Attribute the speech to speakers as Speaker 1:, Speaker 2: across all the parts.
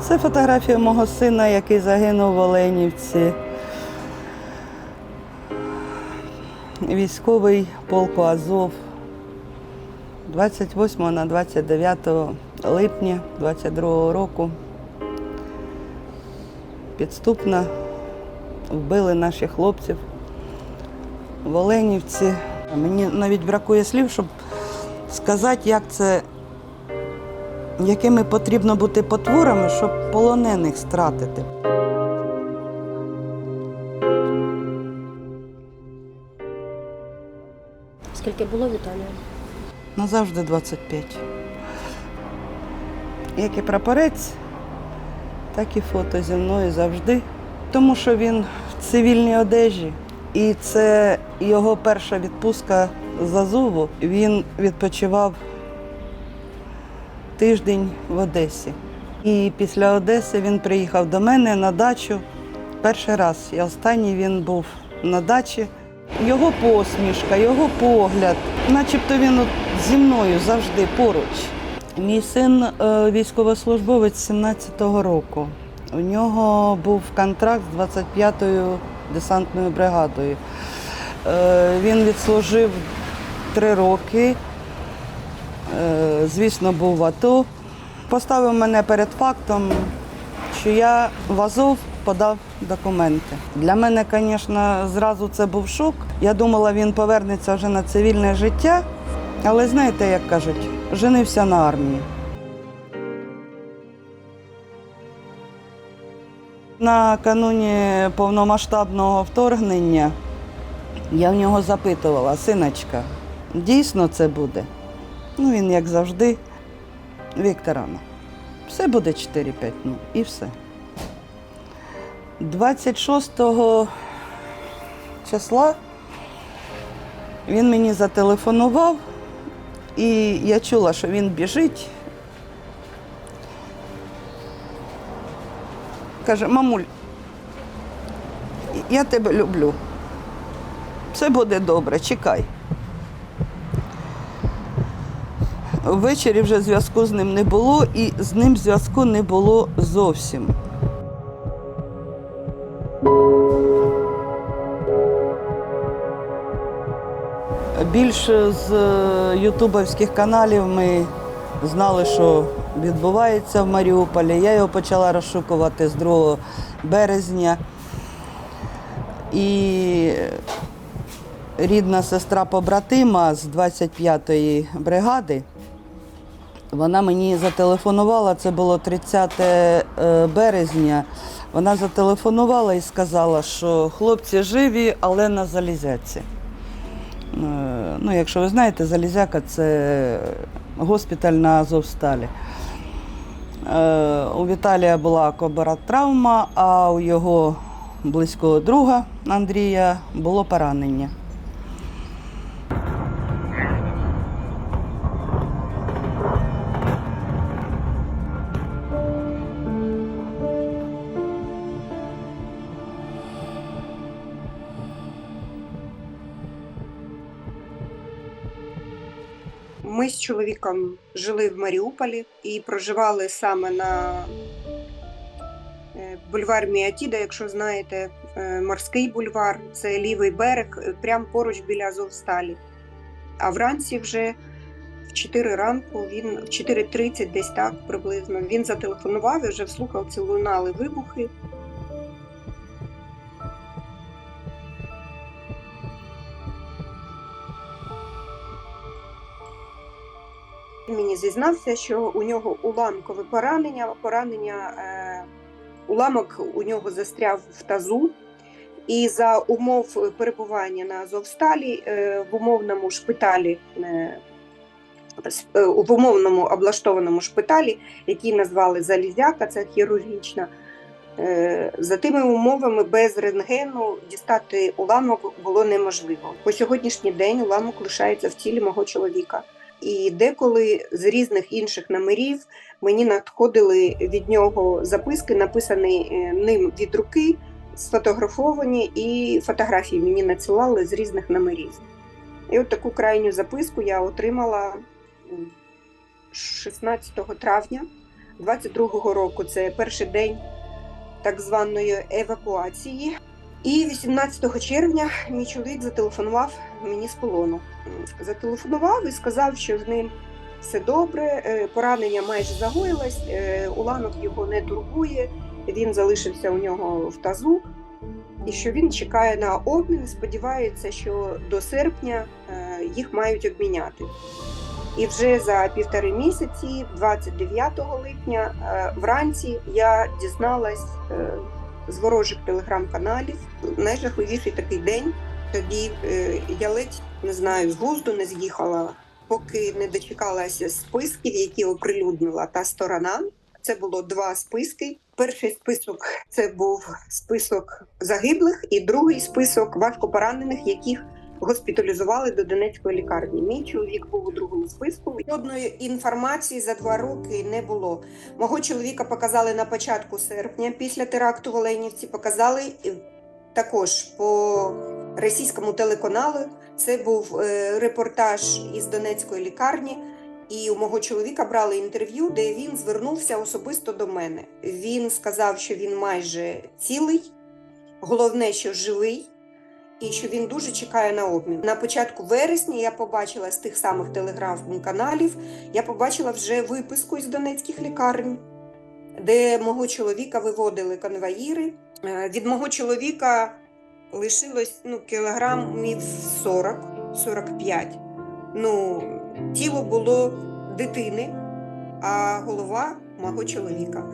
Speaker 1: Це фотографія мого сина, який загинув в Оленівці. Військовий полку Азов 28 на 29 липня 22 року. Підступно вбили наших хлопців в Оленівці. Мені навіть бракує слів, щоб сказати, як це якими потрібно бути потворами, щоб полонених стратити.
Speaker 2: Скільки було Віталія?
Speaker 1: Назавжди 25. Як і прапорець, так і фото зі мною завжди. Тому що він в цивільній одежі. І це його перша відпустка з Азову. Він відпочивав тиждень в Одесі. І після Одеси він приїхав до мене на дачу. Перший раз. І останній він був на дачі. Його посмішка, його погляд, начебто він зі мною завжди поруч. Мій син е, військовослужбовець 17-го року. У нього був контракт з 25-ю десантною бригадою. Е, Він відслужив три роки. Е, Звісно, був в АТО. Поставив мене перед фактом, що я в Азов подав документи. Для мене, звісно, зразу це був шок. Я думала, він повернеться вже на цивільне життя, але знаєте, як кажуть, женився на армії. Накануні повномасштабного вторгнення я в нього запитувала, синочка, дійсно це буде? Ну, він, як завжди, Вікторана. Все буде 4-5, ну і все. 26 числа він мені зателефонував, і я чула, що він біжить. Каже, мамуль, я тебе люблю. Все буде добре, чекай. Ввечері вже зв'язку з ним не було, і з ним зв'язку не було зовсім. Більше з е, ютубовських каналів ми знали, що відбувається в Маріуполі. Я його почала розшукувати з 2 березня. І рідна сестра побратима з 25-ї бригади. Вона мені зателефонувала, це було 30 е, березня. Вона зателефонувала і сказала, що хлопці живі, але на залізяці. Е, Ну, якщо ви знаєте, залізяка це госпіталь на Азовсталі. Е, У Віталія була кобарат-травма, а у його близького друга Андрія було поранення.
Speaker 3: З чоловіком жили в Маріуполі і проживали саме на е, бульвар Міатіда, якщо знаєте, е, морський бульвар, це лівий берег, е, прямо поруч біля Азовсталі. А вранці вже в 4 ранку, він в 4.30 десь так приблизно, він зателефонував і вже в слухавці лунали вибухи. Мені зізнався, що у нього уламкове поранення. Поранення е, уламок у нього застряв в тазу, і за умов перебування на Азовсталі е, в умовному шпиталі. Е, в умовному облаштованому шпиталі, який назвали Залізяка, це хірургічна. За тими умовами без рентгену дістати уламок було неможливо. По сьогоднішній день уламок лишається в тілі мого чоловіка. І деколи з різних інших номерів мені надходили від нього записки, написані е, ним від руки, сфотографовані, і фотографії мені надсилали з різних номерів. І от таку крайню записку я отримала 16 травня 22-го року. Це перший день так званої евакуації. І 18 червня мій чоловік зателефонував мені з полону. Зателефонував і сказав, що з ним все добре, е, поранення майже загоїлось, е, уламок його не турбує, він залишився у нього в тазу, і що він чекає на обмін, сподівається, що до серпня е, їх мають обміняти. І вже за півтори місяці, 29 липня, вранці я дізналась з ворожих телеграм-каналів. Найжахливіший такий день. Тоді е, я ледь не знаю, з глузду не з'їхала, поки не дочекалася списків, які оприлюднила та сторона. Це було два списки. Перший список це був список загиблих, і другий список важкопоранених, яких госпіталізували до Донецької лікарні. Мій чоловік був у другому списку. Жодної інформації за два роки не було. Мого чоловіка показали на початку серпня після теракту в Оленівці. Показали е, також по російському телеканалу. Це був е, репортаж із Донецької лікарні. І у мого чоловіка брали інтерв'ю, де він звернувся особисто до мене. Він сказав, що він майже цілий, головне, що живий, і що він дуже чекає на обмін. На початку вересня я побачила з тих самих телеграм-каналів, я побачила вже виписку із донецьких лікарень, де мого чоловіка виводили конвоїри. Е, Від мого чоловіка лишилось ну, кілограмів 40-45. Ну, тіло було дитини, а голова мого чоловіка.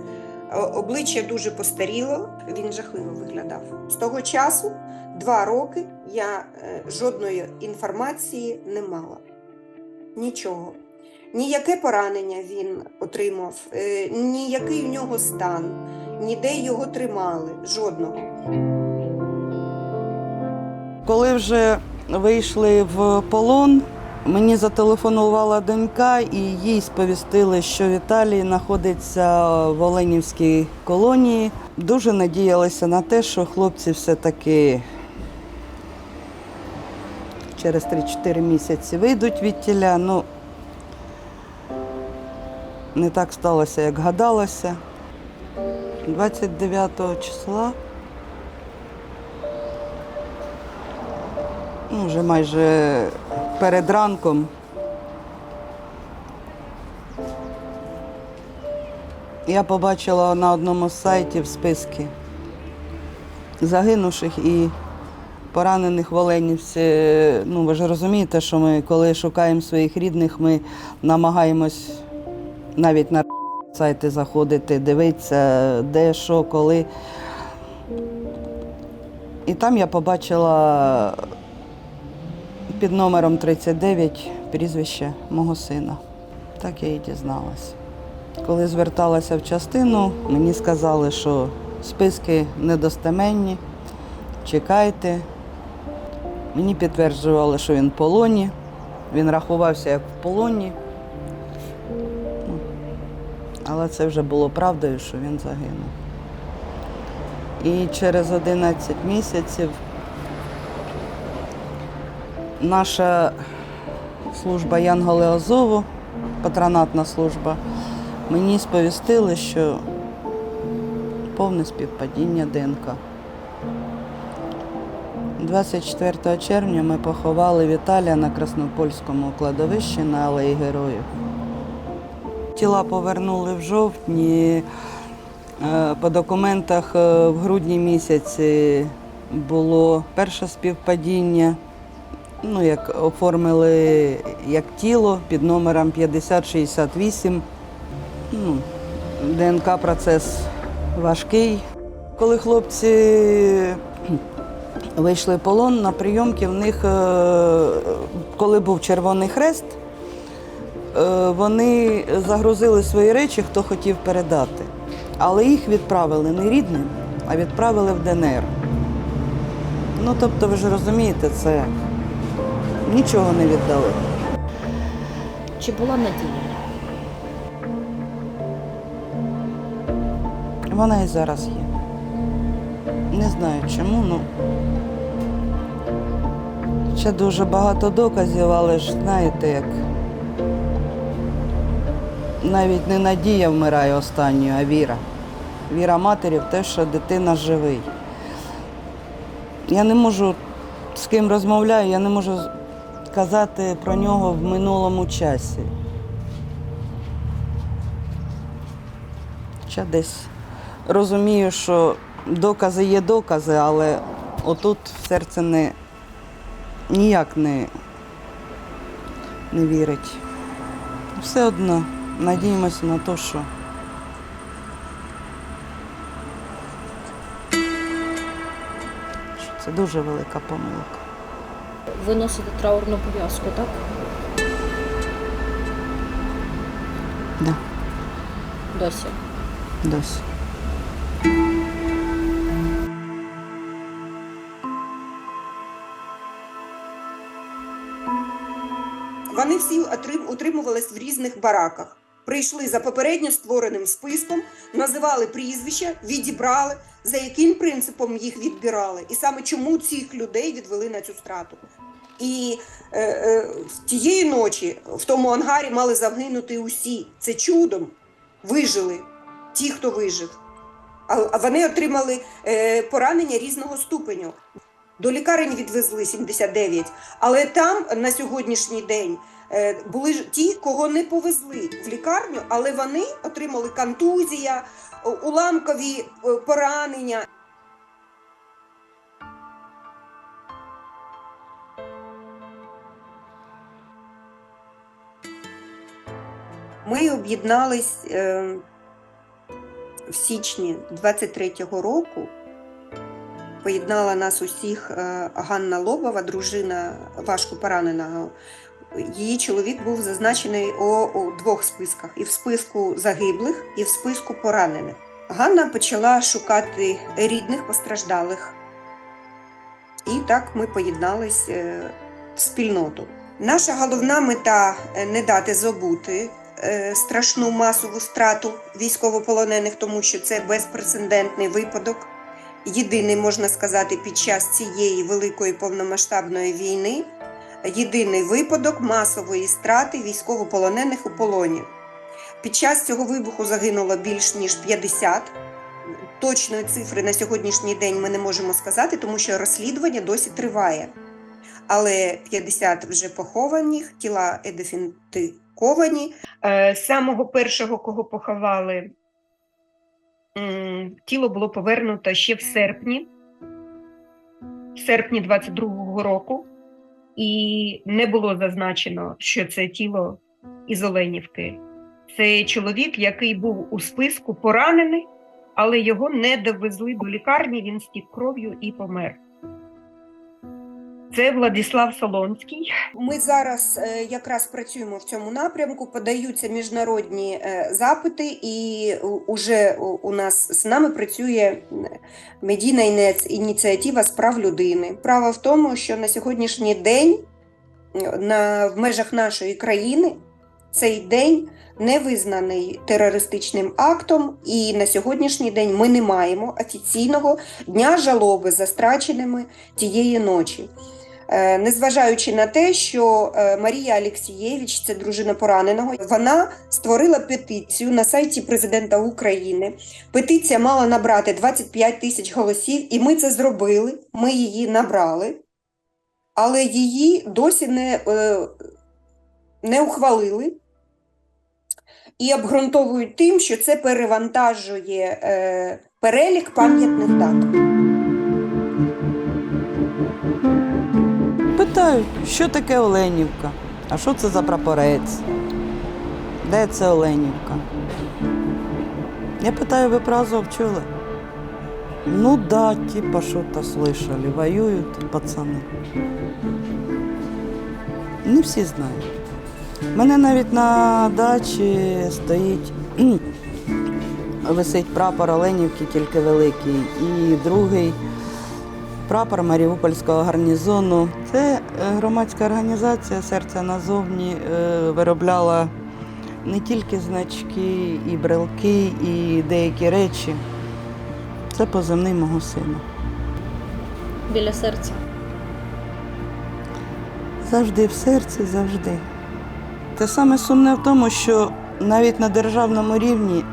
Speaker 3: Обличчя дуже постаріло, він жахливо виглядав. З того часу, два роки, я е, жодної інформації не мала. Нічого. Ніяке поранення він отримав, е, ніякий у нього стан, ніде його тримали, жодного.
Speaker 1: Коли вже вийшли в полон, мені зателефонувала донька, і їй сповістили, що Віталій знаходиться в Оленівській колонії. Дуже надіялися на те, що хлопці все-таки через 3-4 місяці вийдуть від тіля. Ну, не так сталося, як гадалося. 29 числа. ну, вже майже перед ранком. Я побачила на одному з сайтів списки загинувших і поранених в Оленівці. Ну, ви ж розумієте, що ми, коли шукаємо своїх рідних, ми намагаємось навіть на сайти заходити, дивитися, де, що, коли. І там я побачила під номером 39 прізвище мого сина. Так я і дізналась. Коли зверталася в частину, мені сказали, що списки недостеменні, чекайте. Мені підтверджували, що він в полоні. Він рахувався як в полоні. Але це вже було правдою, що він загинув. І через 11 місяців наша служба Янголи Азову, патронатна служба, мені сповістили, що повне співпадіння ДНК. 24 червня ми поховали Віталія на Краснопольському кладовищі на Алеї Героїв. Тіла повернули в жовтні. Е, По документах е, в грудні місяці було перше співпадіння ну, як оформили як тіло під номером 5068. Ну, ДНК процес важкий. Коли хлопці вийшли в полон на прийомки, в них, е, коли був Червоний Хрест, е, вони загрузили свої речі, хто хотів передати. Але їх відправили не рідним, а відправили в ДНР. Ну, тобто, ви ж розумієте, це нічого не віддали.
Speaker 2: Чи була надія?
Speaker 1: Вона і зараз є. Не знаю чому, ну Ще дуже багато доказів, але ж знаєте, як навіть не надія вмирає останньою, а віра. Віра матері в те, що дитина живий. Я не можу з ким розмовляю, я не можу казати про нього в минулому часі. Ще десь розумію, що докази є докази, але отут серце не ніяк не, не вірить. Все одно надіємося на те, що це дуже велика помилка.
Speaker 2: Ви носите траурну пов'язку, так?
Speaker 1: Да,
Speaker 2: Досі.
Speaker 1: досі.
Speaker 3: Вони всі утримувались в різних бараках. Прийшли за попередньо створеним списком, називали прізвища, відібрали, за яким принципом їх відбирали, і саме чому цих людей відвели на цю страту. І е, е, тієї ночі в тому ангарі мали загинути усі. Це чудом вижили ті, хто вижив. А, вони отримали е, поранення різного ступеню. До лікарень відвезли 79, але там на сьогоднішній день е, були ті, кого не повезли в лікарню, але вони отримали контузія, уламкові е, поранення. Ми об'єднались е, в січні 23-го року. Поєднала нас усіх е, Ганна Лобова, дружина важко пораненого. Її чоловік був зазначений у, двох списках: і в списку загиблих, і в списку поранених. Ганна почала шукати рідних постраждалих. І так ми поєднались е, в спільноту. Наша головна мета не дати забути страшну масову страту військовополонених, тому що це безпрецедентний випадок. Єдиний, можна сказати, під час цієї великої повномасштабної війни єдиний випадок масової страти військовополонених у полоні. Під час цього вибуху загинуло більш ніж 50. Точної цифри на сьогоднішній день ми не можемо сказати, тому що розслідування досі триває. Але 50 вже похованих, тіла ідентифіковані. Е, Самого першого, кого поховали, тіло було повернуто ще в серпні, в серпні 22-го року, і не було зазначено, що це тіло із Оленівки. Це чоловік, який був у списку поранений, але його не довезли до лікарні, він стік кров'ю і помер. Це Владислав Солонський. Ми зараз е, якраз працюємо в цьому напрямку, подаються міжнародні е, запити, і уже у- нас з нами працює медійна ініціатива з прав людини. Справа в тому, що на сьогоднішній день на, в межах нашої країни цей день не визнаний терористичним актом, і на сьогоднішній день ми не маємо офіційного дня жалоби за страченими тієї ночі. Е, Незважаючи на те, що е, Марія Алєксієвич, це дружина пораненого, вона створила петицію на сайті президента України. Петиція мала набрати 25 тисяч голосів, і ми це зробили. Ми її набрали, але її досі не, е, не ухвалили і обґрунтовують тим, що це перевантажує е, перелік пам'ятних дат.
Speaker 1: Що таке Оленівка? А що це за прапорець? Де це Оленівка? Я питаю, ви про чули? Ну да, типа что-то слышали. Воюють пацани. Не всі знають. У мене навіть на дачі стоїть висить прапор Оленівки, тільки великий, і другий прапор Маріупольського гарнізону. Це громадська організація Серце назовні е, виробляла не тільки значки, і брелки, і деякі речі. Це позивний мого сина.
Speaker 2: Біля серця.
Speaker 1: Завжди в серці, завжди. Те саме сумне в тому, що навіть на державному рівні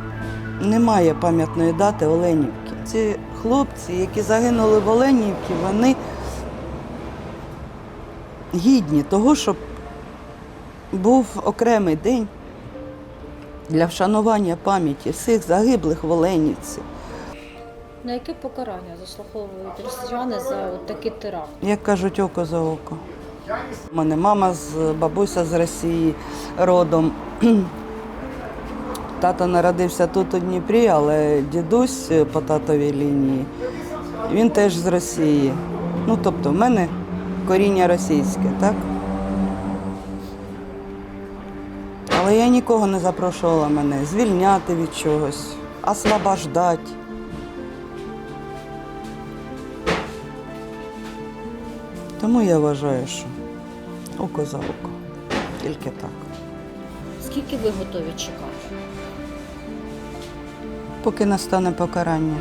Speaker 1: немає пам'ятної дати Оленівки. Ці хлопці, які загинули в Оленівці, вони гідні того, щоб був окремий день для вшанування пам'яті всіх загиблих в Оленівці.
Speaker 2: На яке покарання заслуховують росіяни за такий теракт?
Speaker 1: Як кажуть, око за око. У мене мама з бабуся з Росії родом. Тато народився тут у Дніпрі, але дідусь по татовій лінії, він теж з Росії. Ну, тобто, в мене коріння російське, так? Але я нікого не запрошувала мене звільняти від чогось, освобождати. Тому я вважаю, що око за око. Тільки так.
Speaker 2: Скільки ви готові чекати?
Speaker 1: Поки настане покарання.